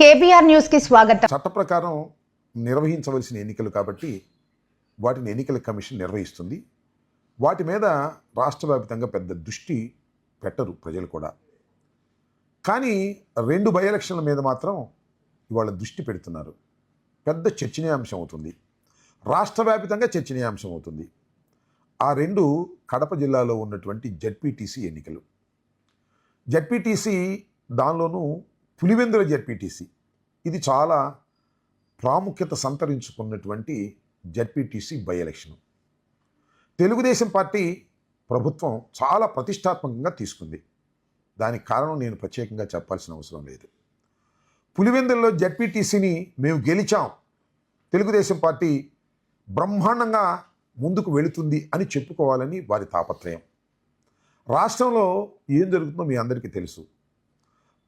KBR న్యూస్కి స్వాగతం. చట్ట ప్రకారం నిర్వహించవలసిన ఎన్నికలు కాబట్టి వాటిని ఎన్నికల కమిషన్ నిర్వహిస్తుంది. వాటి మీద రాష్ట్ర వ్యాప్తంగా పెద్ద దృష్టి పెట్టరు ప్రజలు కూడా. కానీ రెండు బై ఎలక్షన్ల మీద మాత్రం ఇవాళ దృష్టి పెడుతున్నారు. పెద్ద చర్చనీయాంశం అవుతుంది. రాష్ట్ర వ్యాప్తంగా చర్చనీయాంశం అవుతుంది. ఆ రెండు కడప జిల్లాలో ఉన్నటువంటి జడ్పీటీసీ ఎన్నికలు. జడ్పీటీసీ దానిలోనూ పులివెందుల జడ్పీటీసీ. ఇది చాలా ప్రాముఖ్యత సంతరించుకున్నటువంటి ZPTC by election. Telugu Desam party ప్రభుత్వం చాలా ప్రతిష్టాత్మకంగా తీసుకుంది. దానికి కారణం నేను ప్రత్యేకంగా చెప్పాల్సిన అవసరం లేదు. పులివెందుల్లో జడ్పీటీసీని మేము గెలిచాం. తెలుగుదేశం పార్టీ బ్రహ్మాండంగా ముందుకు వెళుతుంది అని చెప్పుకోవాలని వారి తాపత్రయం. రాష్ట్రంలో ఏం జరుగుతుందో మీ అందరికీ తెలుసు.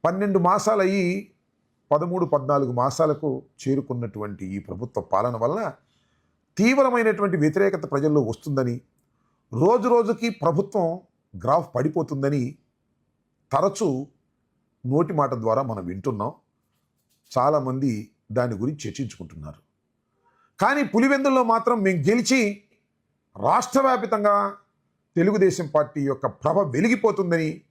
పన్నెండు మాసాలు అయ్యి పదమూడు పద్నాలుగు మాసాలకు చేరుకున్నటువంటి ఈ ప్రభుత్వ పాలన వల్ల తీవ్రమైనటువంటి వ్యతిరేకత ప్రజల్లో వస్తుందని రోజు రోజుకి ప్రభుత్వం గ్రాఫ్ పడిపోతుందని తరచూ నోటి మాట ద్వారా మనం వింటున్నాం. చాలామంది దాని గురించి చర్చించుకుంటున్నారు. కానీ పులివెందుల్లో మాత్రం మేము గెలిచి రాష్ట్రవ్యాపితంగా తెలుగుదేశం పార్టీ యొక్క ప్రభ వెలిగిపోతుందని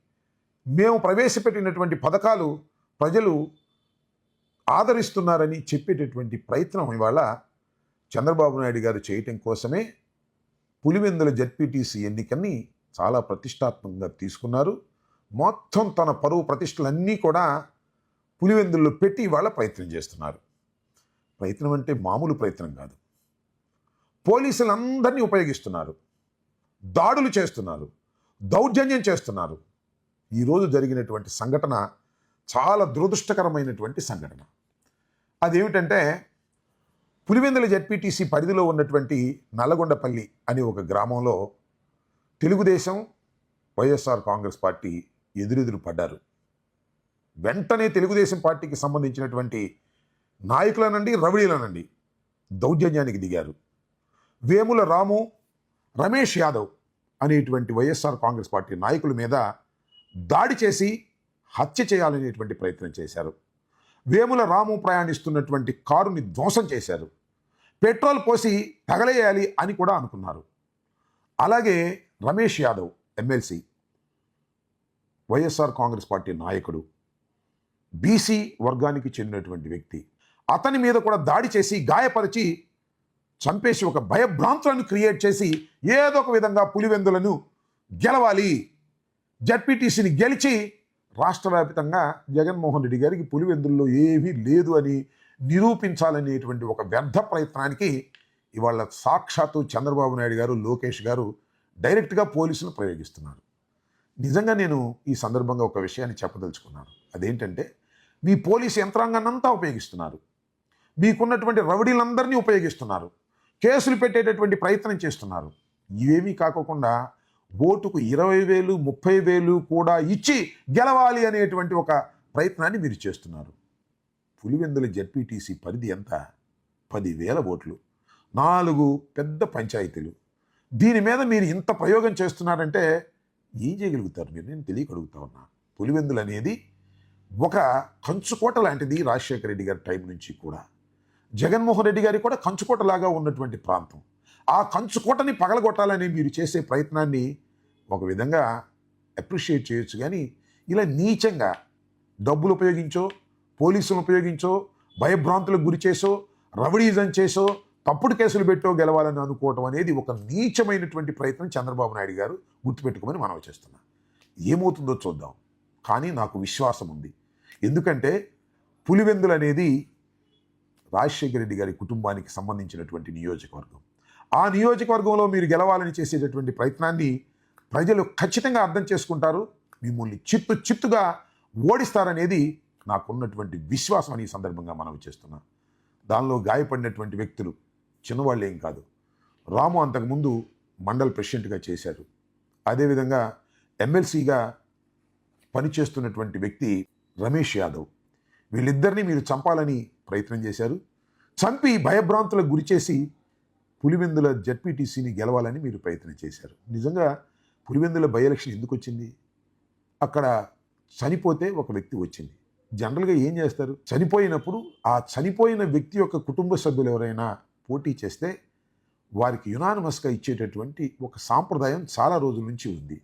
మేము ప్రవేశపెట్టినటువంటి పథకాలు ప్రజలు ఆదరిస్తున్నారని చెప్పేటటువంటి ప్రయత్నం ఇవాళ చంద్రబాబు నాయుడు గారు చేయటం కోసమే పులివెందుల జడ్పీటీసీ ఎన్నికని చాలా ప్రతిష్టాత్మకంగా తీసుకున్నారు. మొత్తం తన పరువు ప్రతిష్టలన్నీ కూడా పులివెందుల్లో పెట్టి ఇవాళ ప్రయత్నం చేస్తున్నారు. ప్రయత్నం అంటే మామూలు ప్రయత్నం కాదు. పోలీసులందరినీ ఉపయోగిస్తున్నారు. దాడులు చేస్తున్నారు. దౌర్జన్యం చేస్తున్నారు. ఈరోజు జరిగినటువంటి సంఘటన చాలా దురదృష్టకరమైనటువంటి సంఘటన. అదేమిటంటే పులివెందుల జడ్పీటీసీ పరిధిలో ఉన్నటువంటి నల్లగొండపల్లి అనే ఒక గ్రామంలో తెలుగుదేశం వైఎస్ఆర్ కాంగ్రెస్ పార్టీ ఎదురెదురు పడ్డారు. వెంటనే తెలుగుదేశం పార్టీకి సంబంధించినటువంటి నాయకులనండి రవిడీలనండి దౌర్జన్యానికి దిగారు. వేముల రాము రమేష్ యాదవ్ అనేటువంటి వైఎస్ఆర్ కాంగ్రెస్ పార్టీ నాయకుల మీద దాడి చేసి హత్య చేయాలనేటువంటి ప్రయత్నం చేశారు. వేముల రాము ప్రయాణిస్తున్నటువంటి కారుని ధ్వంసం చేశారు. పెట్రోల్ పోసి తగలేయాలి అని కూడా అనుకున్నారు. అలాగే Ramesh Yadav MLC YSR Congress party నాయకుడు బీసీ వర్గానికి చెందినటువంటి వ్యక్తి. అతని మీద కూడా దాడి చేసి గాయపరిచి చంపేసి ఒక భయభ్రాంతులను క్రియేట్ చేసి ఏదో ఒక విధంగా పులివెందులను గెలవాలి జడ్పీటీసీని గెలిచి రాష్ట్ర వ్యాప్తంగా జగన్మోహన్ రెడ్డి గారికి పులివెందుల్లో ఏమీ లేదు అని నిరూపించాలనేటువంటి ఒక వ్యర్థ ప్రయత్నానికి ఇవాళ సాక్షాత్తు చంద్రబాబు నాయుడు గారు లోకేష్ గారు డైరెక్ట్గా పోలీసులు ప్రయోగిస్తున్నారు. నిజంగా నేను ఈ సందర్భంగా ఒక విషయాన్ని చెప్పదలుచుకున్నాను. అదేంటంటే మీ పోలీసు యంత్రాంగాన్నంతా ఉపయోగిస్తున్నారు. మీకున్నటువంటి రౌడీలందరినీ ఉపయోగిస్తున్నారు. కేసులు పెట్టేటటువంటి ప్రయత్నం చేస్తున్నారు. ఇవేమీ కాకోకుండా ఓటుకు ఇరవై వేలు ముప్పై వేలు కూడా ఇచ్చి గెలవాలి అనేటువంటి ఒక ప్రయత్నాన్ని మీరు చేస్తున్నారు. పులివెందుల జడ్పీటీసీ పరిధి ఎంత? పదివేల ఓట్లు. నాలుగు పెద్ద పంచాయతీలు. దీని మీద మీరు ఇంత ప్రయోగం చేస్తున్నారంటే ఏం చేయగలుగుతారు? మీరు నేను తెలియక అడుగుతా ఉన్నా. పులివెందులు అనేది ఒక కంచుకోట లాంటిది రాజశేఖర రెడ్డి గారి టైం నుంచి కూడా. జగన్మోహన్ రెడ్డి గారి కూడా కంచుకోటలాగా ఉన్నటువంటి ప్రాంతం. ఆ కంచుకోటని పగలగొట్టాలని మీరు చేసే ప్రయత్నాన్ని ఒక విధంగా అప్రిషియేట్ చేయొచ్చు. కానీ ఇలా నీచంగా డబ్బులు ఉపయోగించో పోలీసులను ఉపయోగించో భయభ్రాంతులకు గురి చేసో రవడీజం చేసో తప్పుడు కేసులు పెట్టో గెలవాలని అనుకోవటం అనేది ఒక నీచమైనటువంటి ప్రయత్నం చంద్రబాబు నాయుడు గారు గుర్తుపెట్టుకోమని మనం చేస్తున్నాం. ఏమవుతుందో చూద్దాం. కానీ నాకు విశ్వాసం ఉంది. ఎందుకంటే పులివెందులు అనేది రాజశేఖర రెడ్డి గారి కుటుంబానికి సంబంధించినటువంటి నియోజకవర్గం. ఆ నియోజకవర్గంలో మీరు గెలవాలని చేసేటటువంటి ప్రయత్నాన్ని ప్రజలు ఖచ్చితంగా అర్థం చేసుకుంటారు. మిమ్మల్ని చిత్తు చిత్తుగా ఓడిస్తారనేది నాకున్నటువంటి విశ్వాసం అని ఈ సందర్భంగా మనం చేస్తున్నా. దానిలో గాయపడినటువంటి వ్యక్తులు చిన్నవాళ్ళు ఏం కాదు. రాము అంతకుముందు మండల్ ప్రెసిడెంట్గా చేశారు. అదేవిధంగా ఎమ్మెల్సీగా పనిచేస్తున్నటువంటి వ్యక్తి రమేష్ యాదవ్. వీళ్ళిద్దరినీ మీరు చంపాలని ప్రయత్నం చేశారు. చంపి భయభ్రాంతులకు గురిచేసి పులివెందుల జడ్పీటీసీని గెలవాలని మీరు ప్రయత్నం చేశారు. నిజంగా పులివెందుల బై ఎలక్షన్ ఎందుకు వచ్చింది? అక్కడ చనిపోతే ఒక వ్యక్తి వచ్చింది. జనరల్గా ఏం చేస్తారు? చనిపోయినప్పుడు ఆ చనిపోయిన వ్యక్తి యొక్క కుటుంబ సభ్యులు ఎవరైనా పోటీ చేస్తే వారికి యునానిమస్గా ఇచ్చేటటువంటి ఒక సాంప్రదాయం చాలా రోజుల నుంచి ఉంది.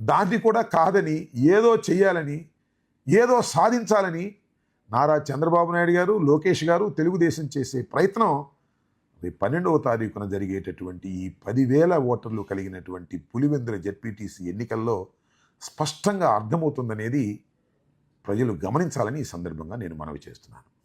దాన్ని కూడా కాదని ఏదో చేయాలని ఏదో సాధించాలని నారా చంద్రబాబు నాయుడు గారు లోకేష్ గారు తెలుగుదేశం చేసే ప్రయత్నం రేపు పన్నెండవ తారీఖున జరిగేటటువంటి ఈ పదివేల ఓటర్లు కలిగినటువంటి పులివెందుల జెడ్పీటీసీ ఎన్నికల్లో స్పష్టంగా అర్థమవుతుందనేది ప్రజలు గమనించాలని ఈ సందర్భంగా నేను మనవి చేస్తున్నాను.